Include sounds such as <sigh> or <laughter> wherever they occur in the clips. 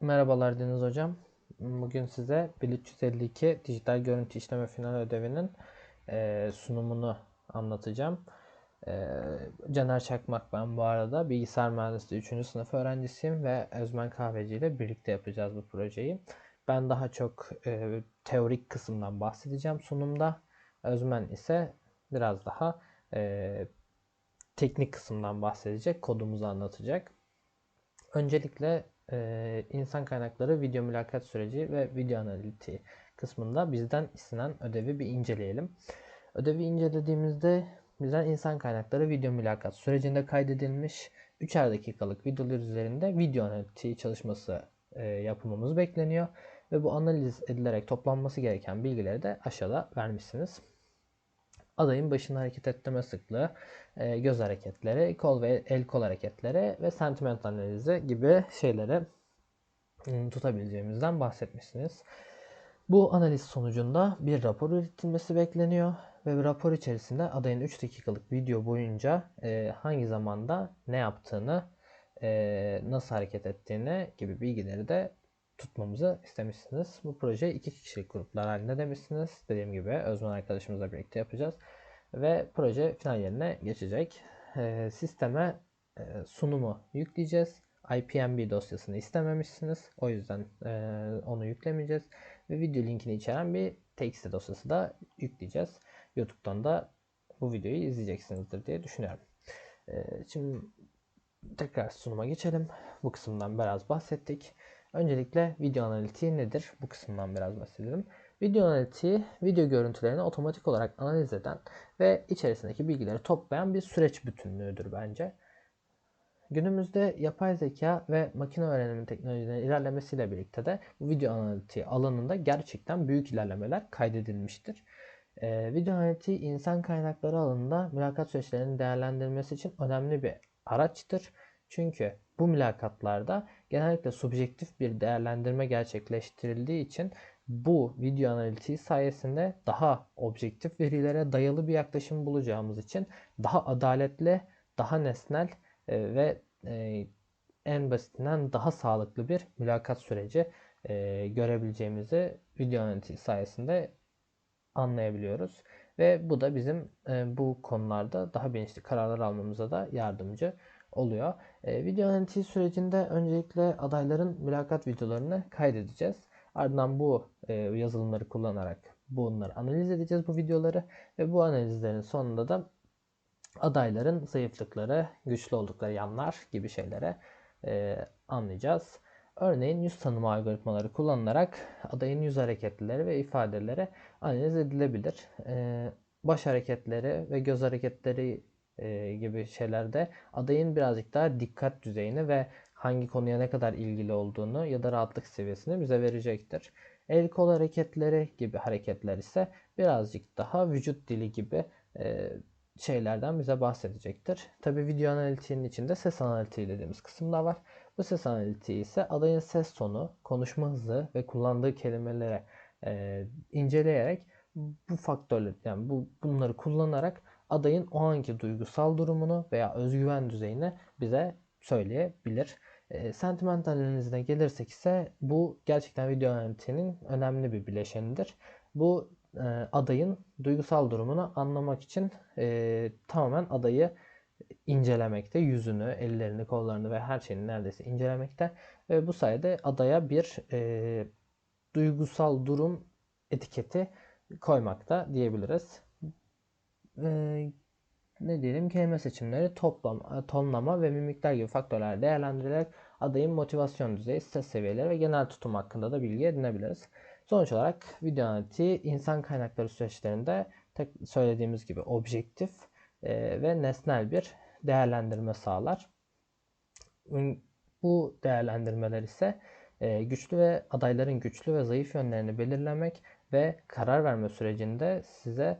Merhabalar Deniz Hocam. Bugün size 1352 dijital görüntü işleme final ödevinin e, sunumunu anlatacağım. E, Caner Çakmak ben bu arada. Bilgisayar Mühendisliği 3. sınıf öğrencisiyim ve Özmen Kahveci ile birlikte yapacağız bu projeyi. Ben daha çok e, teorik kısımdan bahsedeceğim sunumda. Özmen ise biraz daha e, teknik kısımdan bahsedecek, kodumuzu anlatacak. Öncelikle e, insan kaynakları video mülakat süreci ve video analitiği kısmında bizden istenen ödevi bir inceleyelim. Ödevi incelediğimizde bizden insan kaynakları video mülakat sürecinde kaydedilmiş 3'er dakikalık videolar üzerinde video analitiği çalışması e, yapılmamız bekleniyor. Ve bu analiz edilerek toplanması gereken bilgileri de aşağıda vermişsiniz. Adayın başını hareket ettirme sıklığı, e, göz hareketleri, kol ve el kol hareketleri ve sentiment analizi gibi şeyleri ıı, tutabileceğimizden bahsetmişsiniz. Bu analiz sonucunda bir rapor üretilmesi bekleniyor ve rapor içerisinde adayın 3 dakikalık video boyunca e, hangi zamanda ne yaptığını, e, nasıl hareket ettiğini gibi bilgileri de tutmamızı istemişsiniz. Bu proje iki kişilik gruplar halinde demişsiniz. Dediğim gibi Özman arkadaşımızla birlikte yapacağız. Ve proje final yerine geçecek. E, sisteme e, sunumu yükleyeceğiz. IPMB dosyasını istememişsiniz. O yüzden e, onu yüklemeyeceğiz. Ve video linkini içeren bir TXT dosyası da yükleyeceğiz. YouTube'dan da bu videoyu izleyeceksinizdir diye düşünüyorum. E, şimdi tekrar sunuma geçelim. Bu kısımdan biraz bahsettik. Öncelikle video analitiği nedir? Bu kısımdan biraz bahsedelim. Video analitiği, video görüntülerini otomatik olarak analiz eden ve içerisindeki bilgileri toplayan bir süreç bütünlüğüdür bence. Günümüzde yapay zeka ve makine öğrenimi teknolojilerinin ilerlemesiyle birlikte de bu video analitiği alanında gerçekten büyük ilerlemeler kaydedilmiştir. Ee, video analitiği insan kaynakları alanında mülakat süreçlerinin değerlendirilmesi için önemli bir araçtır. Çünkü bu mülakatlarda genellikle subjektif bir değerlendirme gerçekleştirildiği için bu video analitiği sayesinde daha objektif verilere dayalı bir yaklaşım bulacağımız için daha adaletli, daha nesnel e, ve e, en basitinden daha sağlıklı bir mülakat süreci e, görebileceğimizi video analitiği sayesinde anlayabiliyoruz. Ve bu da bizim bu konularda daha bilinçli kararlar almamıza da yardımcı oluyor. Video analitiği sürecinde öncelikle adayların mülakat videolarını kaydedeceğiz. Ardından bu yazılımları kullanarak bunları analiz edeceğiz bu videoları ve bu analizlerin sonunda da adayların zayıflıkları, güçlü oldukları yanlar gibi şeylere e, anlayacağız. Örneğin yüz tanıma algoritmaları kullanılarak adayın yüz hareketleri ve ifadeleri analiz edilebilir. E, baş hareketleri ve göz hareketleri e, gibi şeylerde adayın birazcık daha dikkat düzeyini ve hangi konuya ne kadar ilgili olduğunu ya da rahatlık seviyesini bize verecektir. El kol hareketleri gibi hareketler ise birazcık daha vücut dili gibi e, şeylerden bize bahsedecektir. Tabi video analitiğinin içinde ses analitiği dediğimiz kısım da var. Bu ses analitiği ise adayın ses tonu, konuşma hızı ve kullandığı kelimelere inceleyerek bu faktörler yani bu bunları kullanarak adayın o anki duygusal durumunu veya özgüven düzeyini bize söyleyebilir. E, sentiment analizine gelirsek ise bu gerçekten video analitiğinin önemli bir bileşenidir. Bu e, adayın duygusal durumunu anlamak için e, tamamen adayı incelemekte. Yüzünü, ellerini, kollarını ve her şeyini neredeyse incelemekte. Ve bu sayede adaya bir e, duygusal durum etiketi koymakta diyebiliriz. E, ne diyelim kelime seçimleri toplam, tonlama ve mimikler gibi faktörler değerlendirilerek adayın motivasyon düzeyi, stres seviyeleri ve genel tutum hakkında da bilgi edinebiliriz. Sonuç olarak video analitiği insan kaynakları süreçlerinde tek söylediğimiz gibi objektif e, ve nesnel bir değerlendirme sağlar. Bu değerlendirmeler ise e, güçlü ve adayların güçlü ve zayıf yönlerini belirlemek ve karar verme sürecinde size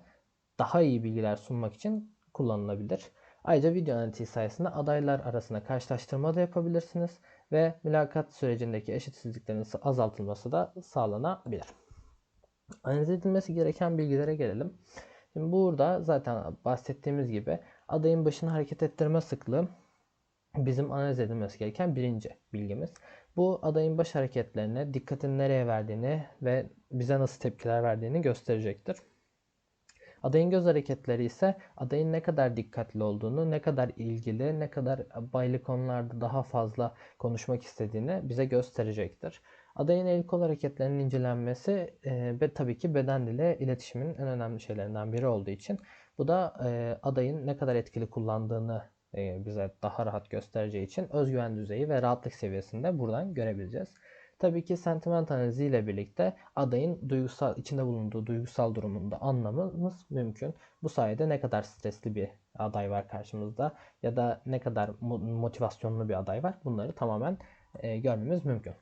daha iyi bilgiler sunmak için kullanılabilir. Ayrıca video analitiği sayesinde adaylar arasında karşılaştırma da yapabilirsiniz ve mülakat sürecindeki eşitsizliklerin azaltılması da sağlanabilir. Analiz edilmesi gereken bilgilere gelelim. Şimdi burada zaten bahsettiğimiz gibi adayın başını hareket ettirme sıklığı, bizim analiz edilmesi gereken birinci bilgimiz. Bu adayın baş hareketlerine, dikkatini nereye verdiğini ve bize nasıl tepkiler verdiğini gösterecektir. Adayın göz hareketleri ise adayın ne kadar dikkatli olduğunu, ne kadar ilgili, ne kadar baylı konularda daha fazla konuşmak istediğini bize gösterecektir. Adayın el kol hareketlerinin incelenmesi e, ve tabii ki beden dili iletişimin en önemli şeylerinden biri olduğu için bu da e, adayın ne kadar etkili kullandığını e, bize daha rahat göstereceği için özgüven düzeyi ve rahatlık seviyesini de buradan görebileceğiz. Tabii ki sentiment analizi ile birlikte adayın duygusal içinde bulunduğu duygusal durumunda anlamamız mümkün. Bu sayede ne kadar stresli bir aday var karşımızda ya da ne kadar motivasyonlu bir aday var bunları tamamen e, görmemiz mümkün.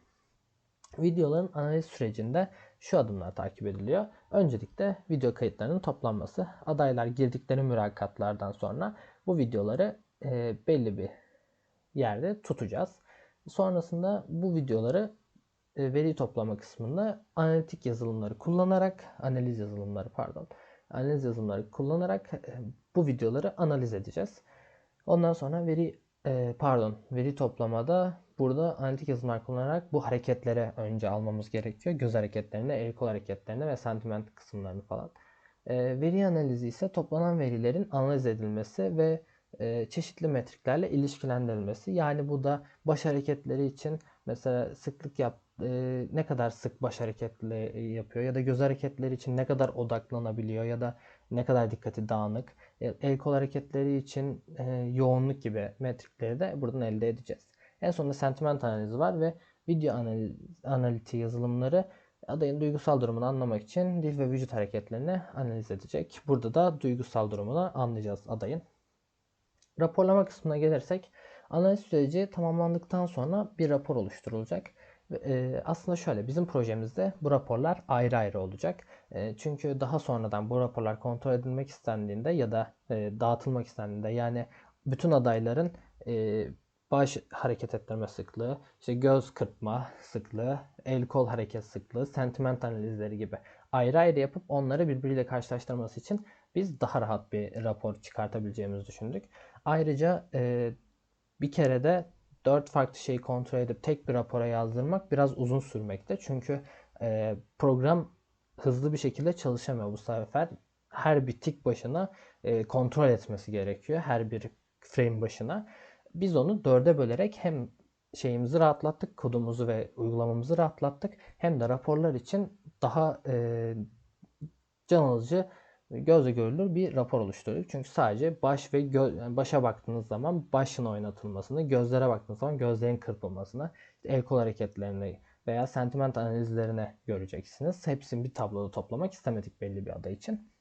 Videoların analiz sürecinde şu adımlar takip ediliyor. Öncelikle video kayıtlarının toplanması. Adaylar girdikleri mülakatlardan sonra bu videoları e, belli bir yerde tutacağız. Sonrasında bu videoları veri toplama kısmında analitik yazılımları kullanarak, analiz yazılımları pardon, analiz yazılımları kullanarak e, bu videoları analiz edeceğiz. Ondan sonra veri e, pardon, veri toplamada burada analitik yazılımlar kullanarak bu hareketlere önce almamız gerekiyor. Göz hareketlerini, el kol hareketlerini ve sentiment kısımlarını falan. Veri analizi ise toplanan verilerin analiz edilmesi ve çeşitli metriklerle ilişkilendirilmesi. Yani bu da baş hareketleri için mesela sıklık yap ne kadar sık baş hareketleri yapıyor ya da göz hareketleri için ne kadar odaklanabiliyor ya da ne kadar dikkati dağınık. El kol hareketleri için yoğunluk gibi metrikleri de buradan elde edeceğiz. En sonunda sentiment analizi var ve video analiz, analitiği yazılımları adayın duygusal durumunu anlamak için dil ve vücut hareketlerini analiz edecek. Burada da duygusal durumunu anlayacağız adayın. Raporlama kısmına gelirsek analiz süreci tamamlandıktan sonra bir rapor oluşturulacak. E, aslında şöyle bizim projemizde bu raporlar ayrı ayrı olacak. E, çünkü daha sonradan bu raporlar kontrol edilmek istendiğinde ya da e, dağıtılmak istendiğinde yani bütün adayların baş hareket ettirme sıklığı, işte göz kırpma sıklığı, el kol hareket sıklığı, sentiment analizleri gibi ayrı ayrı yapıp onları birbiriyle karşılaştırması için biz daha rahat bir rapor çıkartabileceğimizi düşündük. Ayrıca bir kere de 4 farklı şeyi kontrol edip tek bir rapora yazdırmak biraz uzun sürmekte. Çünkü e, program hızlı bir şekilde çalışamıyor bu sefer. Her bir tik başına e, kontrol etmesi gerekiyor. Her bir frame başına. Biz onu dörde bölerek hem şeyimizi rahatlattık, kodumuzu ve uygulamamızı rahatlattık. Hem de raporlar için daha e, can alıcı gözle görülür bir rapor oluşturduk. Çünkü sadece baş ve gö- başa baktığınız zaman başın oynatılmasını, gözlere baktığınız zaman gözlerin kırpılmasını, el kol hareketlerini veya sentiment analizlerine göreceksiniz. Hepsini bir tabloda toplamak istemedik belli bir aday için.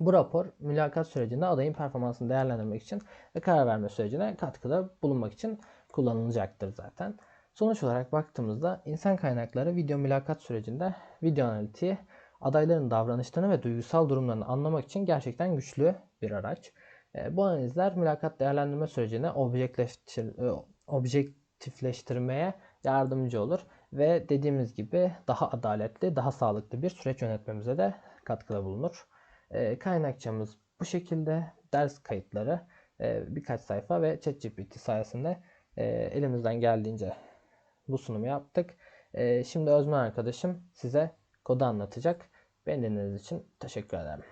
Bu rapor mülakat sürecinde adayın performansını değerlendirmek için ve karar verme sürecine katkıda bulunmak için kullanılacaktır zaten. Sonuç olarak baktığımızda insan kaynakları video mülakat sürecinde video analitiği adayların davranışlarını ve duygusal durumlarını anlamak için gerçekten güçlü bir araç. E, bu analizler mülakat değerlendirme sürecine objektifleştir, e, objektifleştirmeye yardımcı olur ve dediğimiz gibi daha adaletli, daha sağlıklı bir süreç yönetmemize de katkıda bulunur. E, kaynakçamız bu şekilde ders kayıtları birkaç sayfa ve ChatGPT sayesinde elimizden geldiğince bu sunumu yaptık. Şimdi Özmen arkadaşım size kodu anlatacak. Beni dinlediğiniz için teşekkür ederim.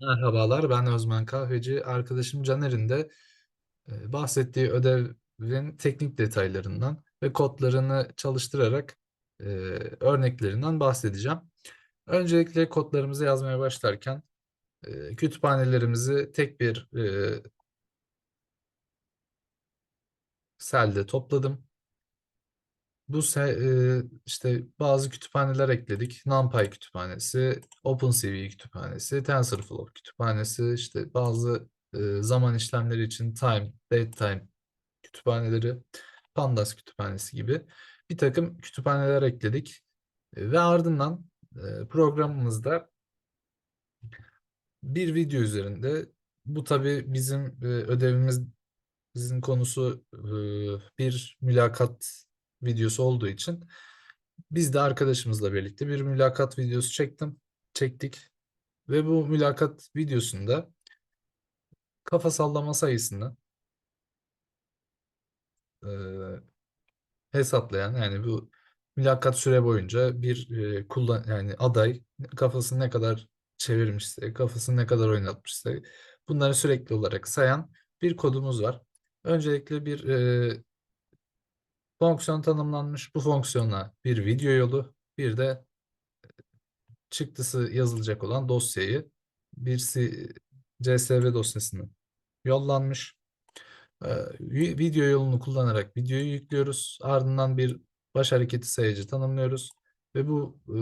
Merhabalar, ben Özmen Kahveci. Arkadaşım Caner'in de e, bahsettiği ödevin teknik detaylarından ve kodlarını çalıştırarak e, örneklerinden bahsedeceğim. Öncelikle kodlarımızı yazmaya başlarken e, kütüphanelerimizi tek bir e, selde topladım. Bu e, işte bazı kütüphaneler ekledik. NumPy kütüphanesi, OpenCV kütüphanesi, TensorFlow kütüphanesi, işte bazı e, zaman işlemleri için time, datetime kütüphaneleri, Pandas kütüphanesi gibi bir takım kütüphaneler ekledik. E, ve ardından programımızda bir video üzerinde bu tabii bizim ödevimiz bizim konusu bir mülakat videosu olduğu için biz de arkadaşımızla birlikte bir mülakat videosu çektim, çektik. Ve bu mülakat videosunda kafa sallama sayısını e, hesaplayan yani bu mülakat süre boyunca bir e, kullan yani aday kafasını ne kadar çevirmişse, kafasını ne kadar oynatmışsa bunları sürekli olarak sayan bir kodumuz var. Öncelikle bir e, fonksiyon tanımlanmış. Bu fonksiyona bir video yolu, bir de çıktısı yazılacak olan dosyayı bir CSV dosyasını yollanmış. Vi- video yolunu kullanarak videoyu yüklüyoruz. Ardından bir baş hareketi sayacı tanımlıyoruz. Ve bu e,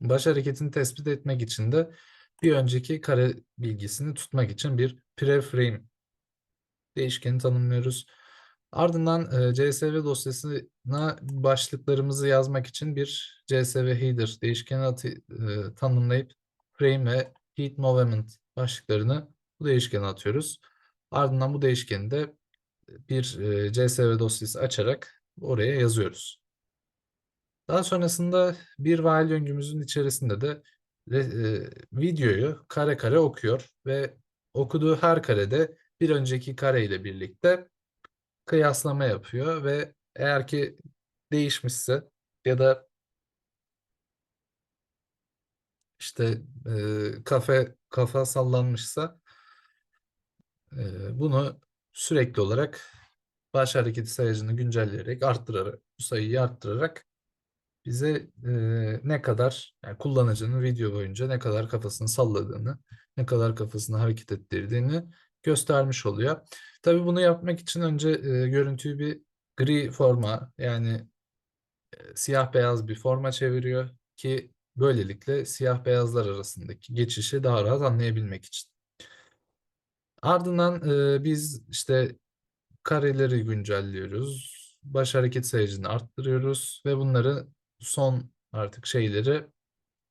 baş hareketini tespit etmek için de bir önceki kare bilgisini tutmak için bir preframe değişkeni tanımlıyoruz. Ardından e, CSV dosyasına başlıklarımızı yazmak için bir CSV header değişkeni atı, e, tanımlayıp frame ve heat movement başlıklarını bu değişkene atıyoruz. Ardından bu değişkeni de bir e, CSV dosyası açarak oraya yazıyoruz. Daha sonrasında bir while döngümüzün içerisinde de e, videoyu kare kare okuyor ve okuduğu her karede bir önceki kare ile birlikte kıyaslama yapıyor ve eğer ki değişmişse ya da işte e, kafe kafa sallanmışsa e, bunu sürekli olarak baş hareketi sayacını güncelleyerek arttırarak bu sayıyı arttırarak bize e, ne kadar yani kullanıcının video boyunca ne kadar kafasını salladığını, ne kadar kafasını hareket ettirdiğini göstermiş oluyor. Tabii bunu yapmak için önce e, görüntüyü bir gri forma yani e, siyah beyaz bir forma çeviriyor ki böylelikle siyah beyazlar arasındaki geçişi daha rahat anlayabilmek için. Ardından e, biz işte kareleri güncelliyoruz. Baş hareket sayacını arttırıyoruz ve bunları son artık şeyleri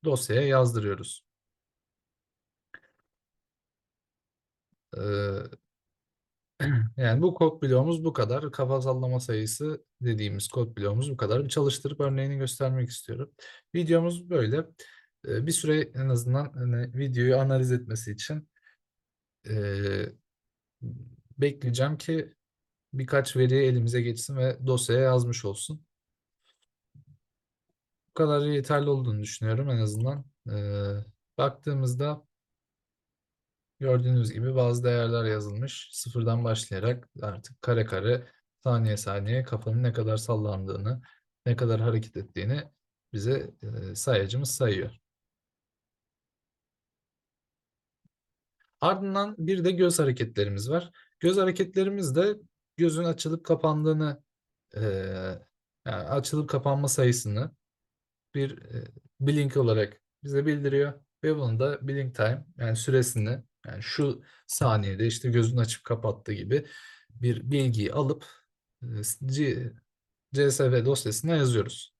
dosyaya yazdırıyoruz. Ee, <clears throat> yani bu kod bloğumuz bu kadar. Kafa sallama sayısı dediğimiz kod bloğumuz bu kadar. Bir çalıştırıp örneğini göstermek istiyorum. Videomuz böyle. Ee, bir süre en azından hani videoyu analiz etmesi için ee, bekleyeceğim ki birkaç veri elimize geçsin ve dosyaya yazmış olsun. Bu kadar yeterli olduğunu düşünüyorum en azından. Ee, baktığımızda gördüğünüz gibi bazı değerler yazılmış. Sıfırdan başlayarak artık kare kare saniye saniye kafanın ne kadar sallandığını, ne kadar hareket ettiğini bize e, sayacımız sayıyor. Ardından bir de göz hareketlerimiz var. Göz hareketlerimiz de gözün açılıp kapandığını, e, yani açılıp kapanma sayısını bir e, blink olarak bize bildiriyor. Ve bunun da blink time yani süresini yani şu saniyede işte gözün açıp kapattığı gibi bir bilgiyi alıp e, C- CSV dosyasına yazıyoruz.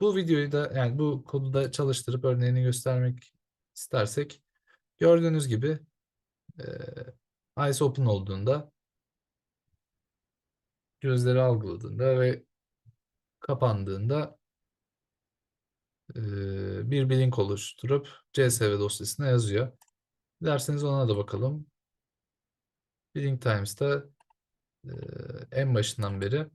Bu videoyu da yani bu kodu da çalıştırıp örneğini göstermek istersek gördüğünüz gibi e, eyes open olduğunda gözleri algıladığında ve kapandığında e, bir blink oluşturup CSV dosyasına yazıyor. Dilerseniz ona da bakalım. Blink Times'ta e, en başından beri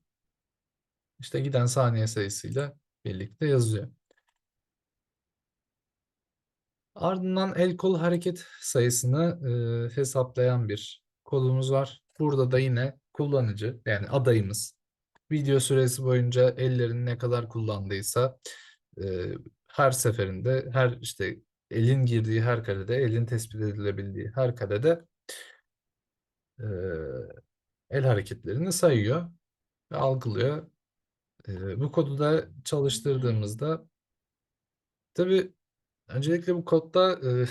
işte giden saniye sayısıyla birlikte yazıyor. Ardından el kol hareket sayısını e, hesaplayan bir kodumuz var. Burada da yine kullanıcı yani adayımız video süresi boyunca ellerini ne kadar kullandıysa e, her seferinde her işte elin girdiği her karede, elin tespit edilebildiği her karede e, el hareketlerini sayıyor ve algılıyor. E, bu kodu da çalıştırdığımızda tabii öncelikle bu kodda e,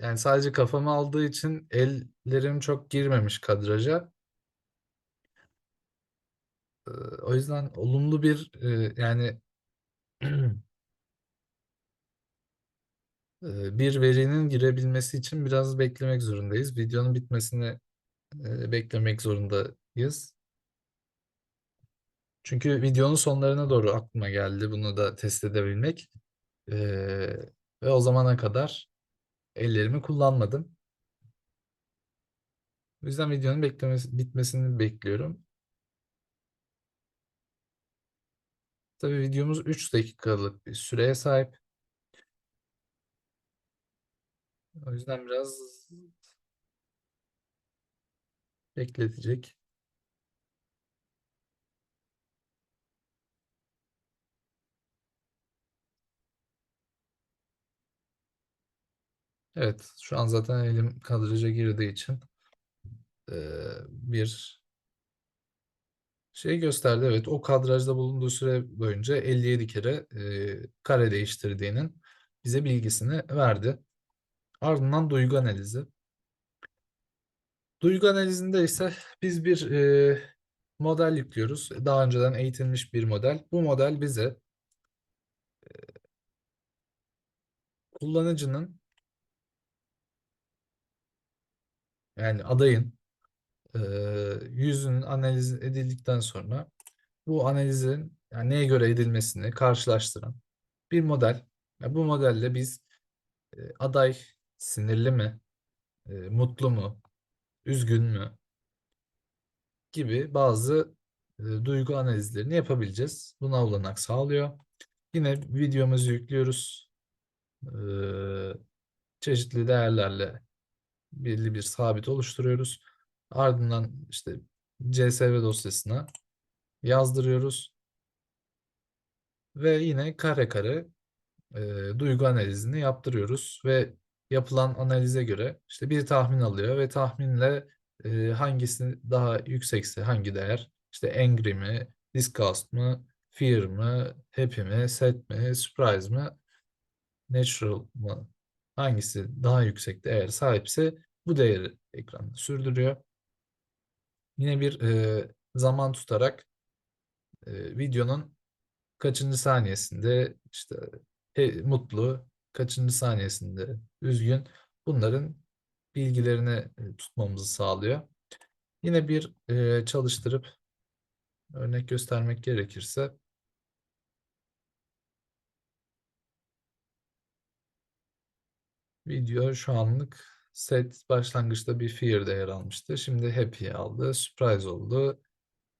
<laughs> yani sadece kafamı aldığı için ellerim çok girmemiş kadraja. E, o yüzden olumlu bir e, yani <clears throat> e, bir verinin girebilmesi için biraz beklemek zorundayız. Videonun bitmesini beklemek zorundayız. Çünkü videonun sonlarına doğru aklıma geldi bunu da test edebilmek. Ve o zamana kadar ellerimi kullanmadım. O yüzden videonun beklemesi, bitmesini bekliyorum. Tabii videomuz 3 dakikalık bir süreye sahip. O yüzden biraz bekletecek. Evet, şu an zaten elim kadraja girdiği için eee, bir şey gösterdi. Evet, o kadrajda bulunduğu süre boyunca 57 kere eee, kare değiştirdiğinin bize bilgisini verdi. Ardından duygu analizi. Duygu analizinde ise biz bir eee, model yüklüyoruz. Daha önceden eğitilmiş bir model. Bu model bize kullanıcının yani adayın eee yüzünün analiz edildikten sonra bu analizin yani neye göre edilmesini karşılaştıran bir model. Ya bu modelle biz e, aday sinirli mi, e, mutlu mu, üzgün mü gibi bazı e, duygu analizlerini yapabileceğiz. Buna olanak sağlıyor. Yine videomuzu yüklüyoruz. E, çeşitli değerlerle belli bir sabit oluşturuyoruz. Ardından işte CSV dosyasına yazdırıyoruz. Ve yine kare kare e, duygu analizini yaptırıyoruz ve yapılan analize göre işte bir tahmin alıyor ve tahminle e, hangisi daha yüksekse hangi değer işte angry mi, disgust mı, fear mı, happy mi, sad mi, surprise mı, natural mı hangisi daha yüksek değer sahipse bu değeri ekranda sürdürüyor. Yine bir e, zaman tutarak e, videonun kaçıncı saniyesinde işte he- mutlu, kaçıncı saniyesinde üzgün bunların bilgilerini e, tutmamızı sağlıyor. Yine bir e, çalıştırıp örnek göstermek gerekirse video şu anlık set başlangıçta bir fear değer almıştı. Şimdi happy aldı, surprise oldu,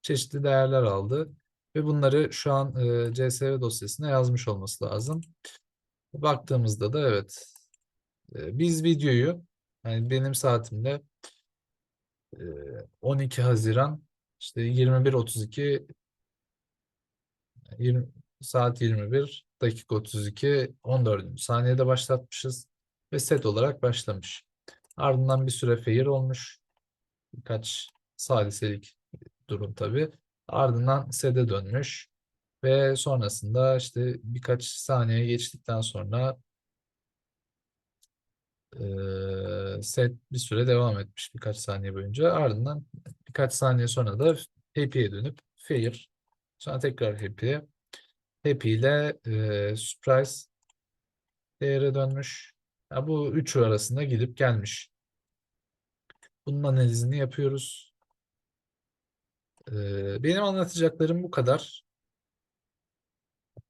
çeşitli değerler aldı ve bunları şu an e, CSV dosyasına yazmış olması lazım. Baktığımızda da evet e, biz videoyu yani benim saatimde e, 12 Haziran işte 21.32 20, saat 21 dakika 32 14. saniyede başlatmışız ve set olarak başlamış. Ardından bir süre fail olmuş. Birkaç saliselik durum tabii. Ardından set'e dönmüş ve sonrasında işte birkaç saniye geçtikten sonra Eee, set bir süre devam etmiş birkaç saniye boyunca. Ardından birkaç saniye sonra da happy'ye dönüp fair. Sonra tekrar happy'ye. Happy ile eee, surprise değere dönmüş. Ya bu üçü arasında gidip gelmiş. Bunun analizini yapıyoruz. Eee, benim anlatacaklarım bu kadar.